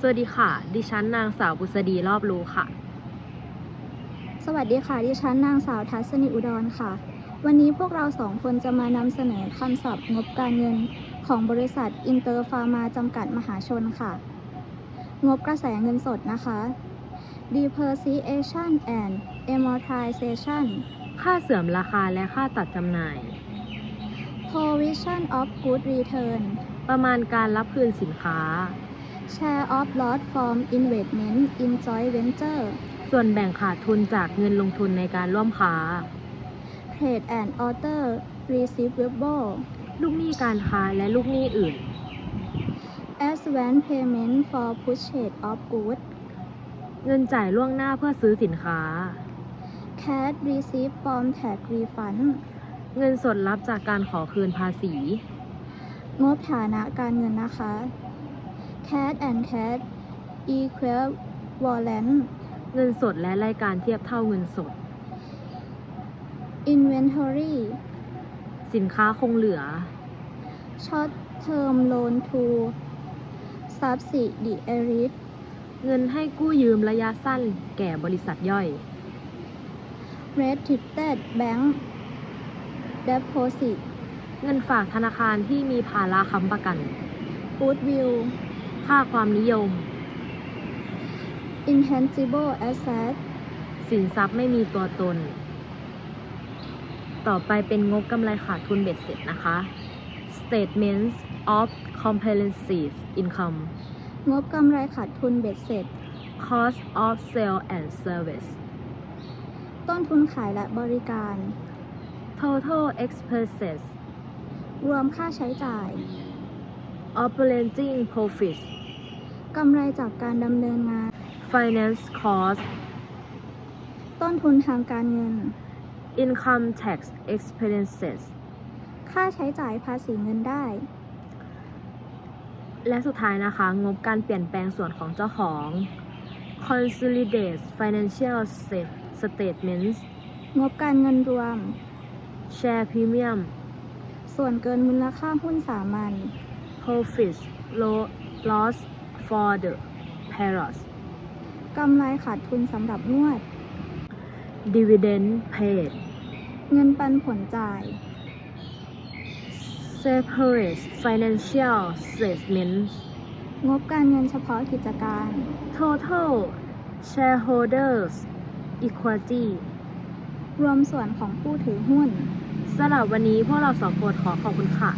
สวัสดีค่ะ ดิฉันนางสาวบุษดีรอบรู้ค่ะ สวัสดีค่ะ ดิฉันนางสาวทัศนีอุดรค่ะ วันนี้พวกเราสองคนจะมานำเสนอคำศัพท์งบการเงินของบริษัทอินเตอร์ฟาร์มาจำกัดมหาชนค่ะ งบกระแสเงินสดนะคะ depreciation and amortization ค่าเสื่อมราคาและค่าตัดจำหน่าย provision of good return ประมาณการรับคืนสินค้า share of loss from investment in joint venture ส่วนแบ่งขาดทุนจากเงินลงทุนในการร่วมค้า trade and other receivable ลูกหนี้การค้าและลูกหนี้อื่น advance payment for purchase of goods เงินจ่ายล่วงหน้าเพื่อซื้อสินค้า cash receipt from tax refund เงินสดรับจากการขอคืนภาษี งบฐานะการเงินนะคะ cash and cash equivalent เงินสดและรายการเทียบเท่าเงินสด inventory สินค้าคงเหลือ short term loan to subsidiary เงินให้กู้ยืมระยะสั้นแก่บริษัทย่อย restricted bank deposit เงินฝากธนาคารที่มีภาระค้ำประกัน goodwill ค่าความนิยม intangible asset สินทรัพย์ไม่มีตัวตน ต่อไปเป็นงบกำไรขาดทุนเบ็ดเสร็จนะคะ Statements of Comprehensive Income งบกำไรขาดทุนเบ็ดเสร็จ Cost of Sale and Service ต้นทุนขายและบริการ Total Expenses รวมค่าใช้จ่าย Operating Profits กำไรจากการดำเนินงาน Finance Cost ต้นทุนทางการเงิน Income Tax Expenses ค่าใช้จ่ายภาษีเงินได้ และสุดท้ายนะคะ งบการเปลี่ยนแปลงส่วนของเจ้าของ Consolidate Financial Statements งบการเงินรวม Share Premium ส่วนเกินมูลค่าหุ้นสามัญ Profits Lo- Loss for the Period กำไรขาดทุนสำหรับงวด Dividend Paid เงินปันผลจ่าย Separate Financial Statements งบการเงินเฉพาะกิจการ Total Shareholders Equity รวมส่วนของผู้ถือหุ้นสำหรับวันนี้พวกเราสองคนขอขอบคุณค่ะ